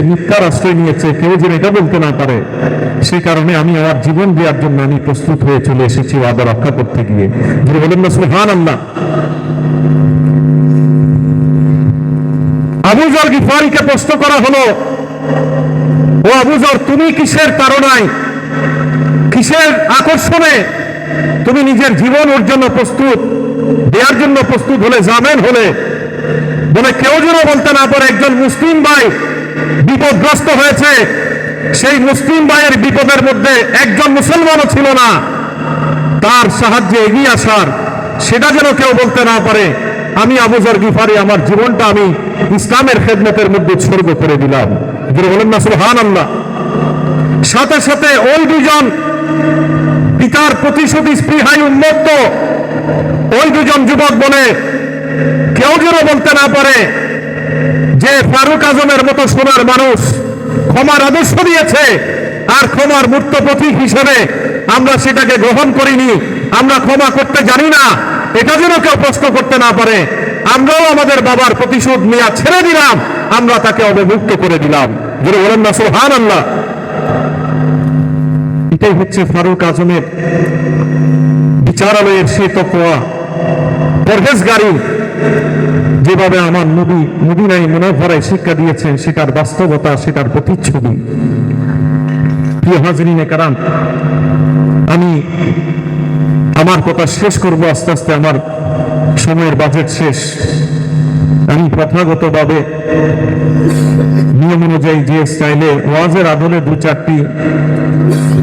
মিথ্যার আশ্রয় নিয়েছে, কেউ যেন এটা বলতে না পারে। সে কারণে আমি আমার জীবন দেওয়ার জন্য আমি প্রস্তুত হয়ে চলে এসেছি ওয়াদা রক্ষা করতে গিয়ে। যিনি বলেন না আল্লাহ গিফারিকে প্রশ্ন করা হলো, ও আবুজর তুমি কিসের তারণায় কিসের আকর্ষণে? তুমি নিজের জীবন ওর জন্য প্রস্তুত দেওয়ার জন্য প্রস্তুত হলে, জামেন হলে? বলে কেউ যেন বলতে না পারে, একজন মুসলিম ভাই বিপদগ্রস্ত হয়েছে। সেই মুসলিম ভাইয়ের বিপদের মধ্যে একজন মুসলমানও ছিল না। তার সাহায্যে এগিয়ে আসার সেটা যেন কেউ বলতে না পারে, আমি আবুজর গিফারি, আমার জীবনটা আমি ইসলামের খেদমতের মধ্যে উৎসর্গ করে দিলাম। বলেন না সুহান আল্লাহ সাথে সাথে ওই দুজন পিতার প্রতিশোধী স্পৃহায় উন্মত্ত। ওই দুজন যুবক বলে, কেউ যেন বলতে না পারে যে ফারুক আজমের মতো সোনার মানুষ ক্ষমার আদর্শ দিয়েছে, আর ক্ষমার মূর্ত প্রতীক হিসেবে আমরা সেটাকে গ্রহণ করিনি, আমরা ক্ষমা করতে জানি না, এটা যেন কেউ প্রশ্ন করতে না পারে। আমরাও আমাদের বাবার প্রতিশোধ নেওয়া ছেড়ে দিলাম, আমরা তাকে অবমুক্ত করে দিলাম। যেন বলেন না সোহান আল্লাহ এটাই হচ্ছে ফারুক আজমের বিচারালয়ের সে তকোয়া পরহেজগারি। যেভাবে আমার নবী মদিনায় মুনাফারায় শিক্ষা দিয়েছেন, সেটার বাস্তবতা, সেটার প্রতিচ্ছবি। প্রিয় হাজরিনে কারণ আমি আমার কথা শেষ করব, আস্তে আস্তে আমার সময়ের বাজেট শেষ। আমি প্রথাগতভাবে নিয়ম অনুযায়ী যে স্টাইলে ওয়াজের আদলে দু চারটি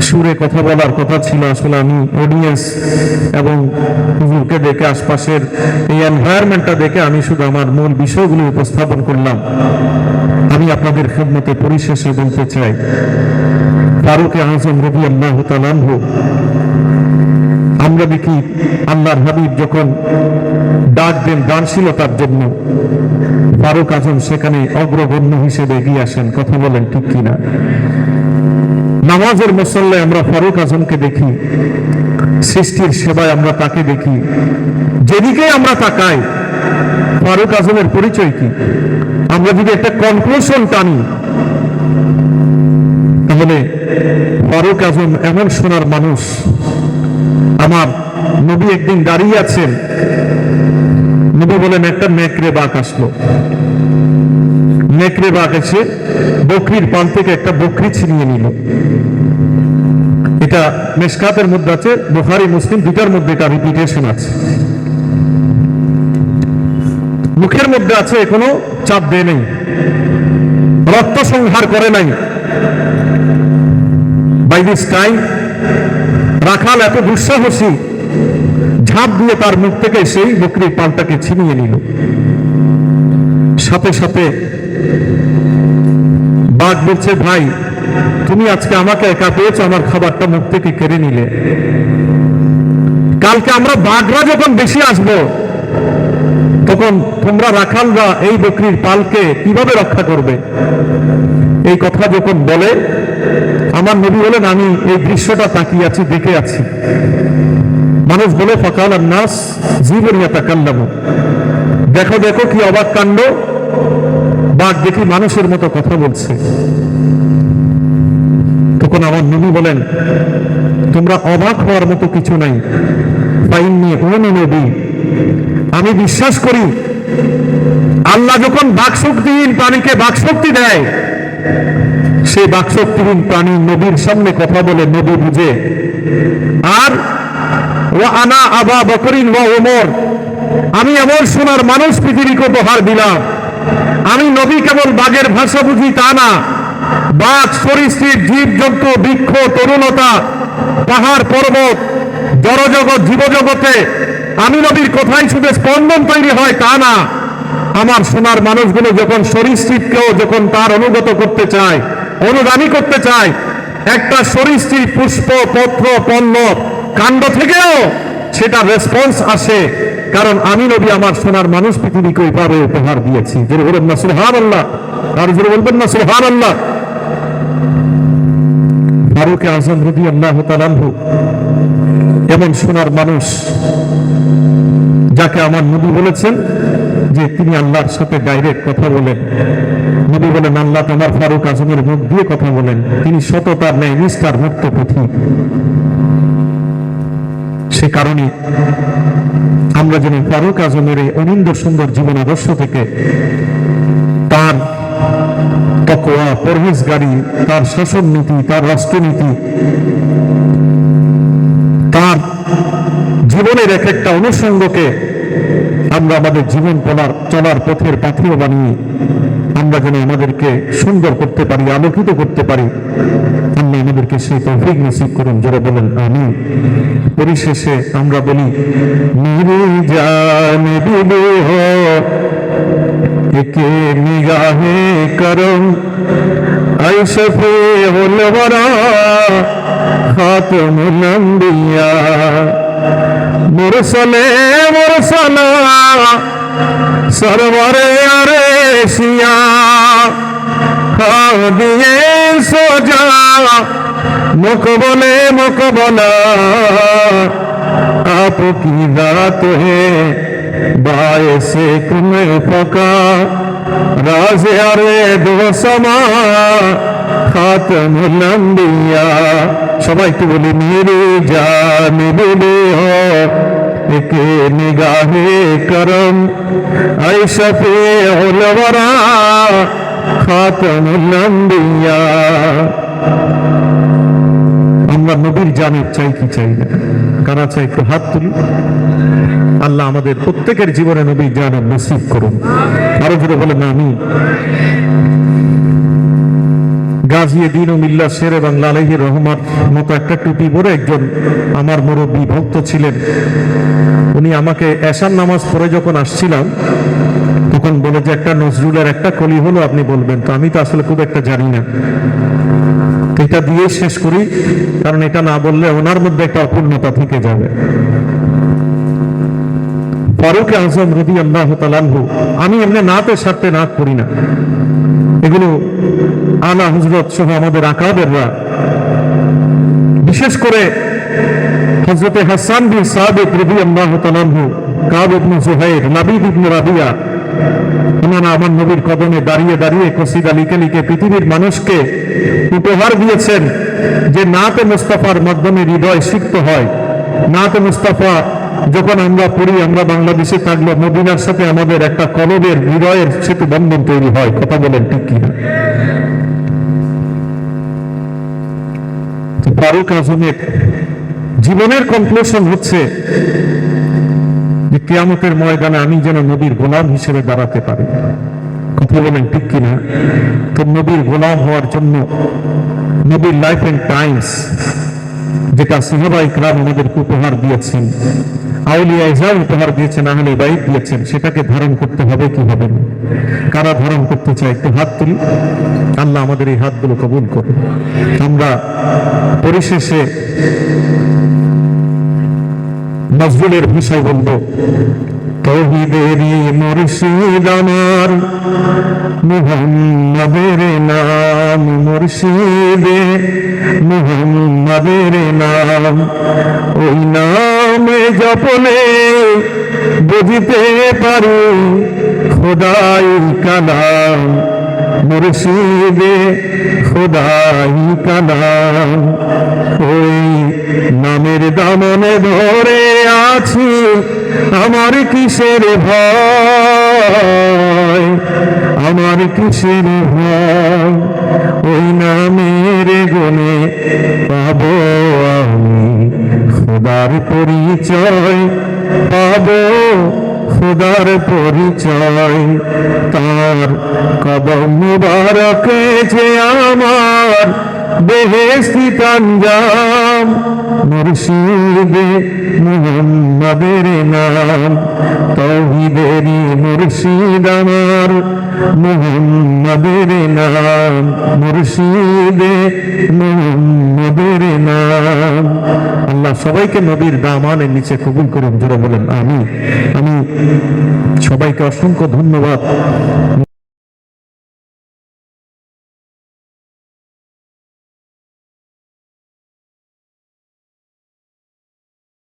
সুরে কথা বলার কথা ছিল আসলে আমি অডিয়েন্স এবং হুজুরকে দেখে আশপাশের এই এনভায়রনমেন্টটা দেখে আমি শুধু আমার মূল বিষয়গুলো উপস্থাপন করলাম। আমি আপনাদের খেদমতে পরিশেষে বলতে চাই, ফারুকে আজম রবি আল্লাহ তালানহু আমরা দেখি আল্লাহর হাবিব যখন দেন দানশীলতার জন্য ফারুক আজম সেখানে অগ্রগণ্য হিসেবে এগিয়ে আসেন। কথা বলেন ঠিক কিনা? নামাজের মসল্লায় আমরা ফারুক আজমকে দেখি, সৃষ্টির সেবায় আমরা তাকে দেখি। যেদিকে আমরা তাকাই, ফারুক আজমের পরিচয় কি? আমরা যদি একটা কনক্লুশন টানি, তাহলে ফারুক আজম এমন সোনার মানুষ। আমার নবী একদিন দাঁড়িয়ে আছেন নবী বলেন, একটা নেকড়ে বাঘ আসলো। নেকড়ে বাঘ এসে বকরির পাল থেকে একটা বকরি ছিনিয়ে নিল। এটা মেশকাতের মধ্যে আছে, বুখারি, মুসলিম দুটার মধ্যে এটা রিপিটেশন আছে। মুখের মধ্যে আছে, এখনও চাপ দেয় নেই। রক্ত সংহার করে নাই। বাই দিস টাইম রাখাল এত দুঃসাহসী ঝাঁপ দিয়ে তার মুখ থেকে সেই বকরির পালটাকে ছিনিয়ে নিল। সাথে সাথে বাঘ বলছে, ভাই, তুমি আজকে আমাকে একা পেয়েছ, আমার খাবারটা মুখ থেকে কেড়ে নিলে। কালকে আমরা বাঘরা যখন বেশি আসব, তখন তোমরা রাখালরা এই বকরির পালকে কীভাবে রক্ষা করবে? এই কথা যখন বলে, আমার নবী বলেন, আমি এই দৃশ্যটা তাকিয়ে আছি, দেখে আছি। মানুষ বলে, ফকাল আর নাস জীবনিয়া তাকাল্লাম দেখো দেখো কি অবাক কাণ্ড। বাঘ দেখি মানুষের মতো কথা বলছে। তখন আমার নবী বলেন, তোমরা অবাক হওয়ার মতো কিছু নাই। পাইনি নবী। আমি বিশ্বাস করি, আল্লাহ যখন বাকশক্তিহীন প্রাণীকে বাকশক্তি দেয় সেই বাকশক্তিহীন প্রাণী নবীর সামনে কথা বলে, নবী বুঝে। আর ও আনা আবা বকরিন ও ওমর আমি এমন সোনার মানুষ পৃথিবীকে উপহার দিলাম। আমি নবী কেবল বাঘের ভাষা বুঝি তা না। বাঘ, সরীসৃপ জীব জন্তু বৃক্ষ, তরুণতা, পাহাড়, পর্বত, জড়জগৎ, জীবজগতে আমি নবীর কোথায় শুধু স্পন্দন তৈরি হয় তা না। আমার সোনার মানুষগুলো যখন সরীসৃপকেও যখন তার অনুগত করতে চায়, অনুগামী করতে চায়, একটা সরীসৃপ পুষ্প, পত্র, পণ্য কাণ্ড থেকেও সেটা রেসপন্স আসে। কারণ আমি নবী, আমার সোনার মানুষ পৃথিবীকে ওইভাবে উপহার দিয়েছি। যে বলবেন না সুহান আল্লাহ আর যে বলবেন না সুহান আল্লাহ ফারুক আজম রবি আল্লাহ তালানহু এমন সোনার মানুষ যাকে আমার নবী বলেছেন যে তিনি আল্লাহর সাথে ডাইরেক্ট কথা বলেন। নবী বলেন, আল্লাহ তোমার ফারুক আজমের মুখ দিয়ে কথা বলেন। তিনি সততার ন্যায় নিষ্ঠার মুক্ত পথিক। সে কারণে আমরা যেন ফারুক আজমের এই অনিন্দ সুন্দর জীবন আদর্শ থেকে তার তকোয়া, পরহেজগারি, তার শাসন নীতি তার রাষ্ট্রনীতি, তার জীবনের এক একটা অনুষঙ্গকে আমরা আমাদের জীবন চলার চলার পথের পাথেয় বানিয়ে আমরা যেন আমাদেরকে সুন্দর করতে পারি, আলোকিত করতে পারি, আল্লাহ আমাদেরকে সেই তৌফিক নসিব করুন, জোরে বলেন আমি পরিশেষে আমরা বলি, মেরে জান একে নিগাহে করম আই শফে হল বরা খাতমুল আম্বিয়া মুরসলে মুরসলা সরবরে আরে শিয়া খাও দিয়ে সোজা মুখ বলে মুখ বলা आप की रात है बायस कुमे फका राज अरे दो समा खातमुल अंबिया সবাই একটু বলি মেরে জান বলে کے نگاہ کرم ایسا پہ الورا خاتم الانبیاء আমরা নবীর জানের চাই কি চাই না? কারা চাই একটু হাত তুলি। আল্লাহ আমাদের প্রত্যেকের জীবনে নবীর জান নসিব করুন। আরও জোরে বলেন আমি গাজিয়ে দিন মিল্লা শের এবং লালাহি রহমার মতো একটা টুপি পরে একজন আমার মুরব্বী ভক্ত ছিলেন। উনি আমাকে এশার নামাজ পড়ে যখন আসছিলাম, তখন বলে যে, একটা নজরুলের একটা কলি হলো, আপনি বলবেন। তো আমি তো আসলে খুব একটা জানি না। এটা দিয়ে শেষ করি, কারণ এটা না বললে ওনার মধ্যে একটা অপূর্ণতা থেকে যাবে। ফারুক আজম রবি আল্লাহ তালানহু আমি এমনি নাতে সারতে নাক করি না। এগুলো আলা হজরত সহ আমাদের আকাবেররা। বিশেষ করে হজরতে হাসান বিন সাবেক রবি আল্লাহ তালানহু কাব ইবনে জুহাইর, নাবিদ রাবিয়া ওনারা আমার নবীর কদমে দাঁড়িয়ে দাঁড়িয়ে কসিদা লিখে লিখে পৃথিবীর মানুষকে উপহার দিয়েছেন যে, নাতে মুস্তাফার মাধ্যমে হৃদয় সিক্ত হয়, নাতে মুস্তাফা যখন আমরা পড়ি, আমরা বাংলাদেশে থাকলে মদিনার সাথে আমাদের একটা কলবের হৃদয়ের সেতু বন্ধন তৈরি হয়। কথা বলেন ঠিক কিনা? ফারুক আজমের জীবনের কনক্লুশন হচ্ছে যে কিয়ামতের ময়দানে আমি যেন নবীর গোলাম হিসেবে দাঁড়াতে পারি। কথা বলেন ঠিক কিনা? তো নবীর গোলাম হওয়ার জন্য নবীর লাইফ এন্ড টাইমস যেটা সাহাবা ইকরাম আমাদেরকে উপহার দিয়েছেন আউলিয়া ইজাম উপহার দিয়েছেন আহলে বাইত দিয়েছেন সেটাকে ধারণ করতে হবে কি হবে না? কারা ধারণ করতে চায় একটু হাত তুলি। আল্লাহ আমাদের এই হাতগুলো কবুল করুন। আমরা পরিশেষে নজরুলের ভাষায় বলব তহিদেরই মুর্শিদ আমার, মুহাম্মাদের নাম মুর্শিদে, মুহাম্মাদের নাম, ওই নামে জপলে বুঝিতে পারি খোদাই কালাম মুর্শিদে খোদাই কালাম ওই নামের দামনে ধরে আছি আমার কিসের ভয়? আমার কিসের ভয়? ওই নামের গুণে পাবো আমি। খোদার পরিচয় পাবো খুদার পরিচয়। তার কদম মুবারকে যে আমার বেহেস্তি তাঞ্জাম মুর্শিদে মুহাম্মাদের নাম তৌহিদেরই মুর্শিদ আমার, মুহাম্মাদের নাম, মুর্শিদে মুহাম্মাদের নাম। আল্লাহ সবাইকে নবীর দামানের নিচে কবুল করুন, জোরে বলেন আমি আমি সবাইকে অসংখ্য ধন্যবাদ।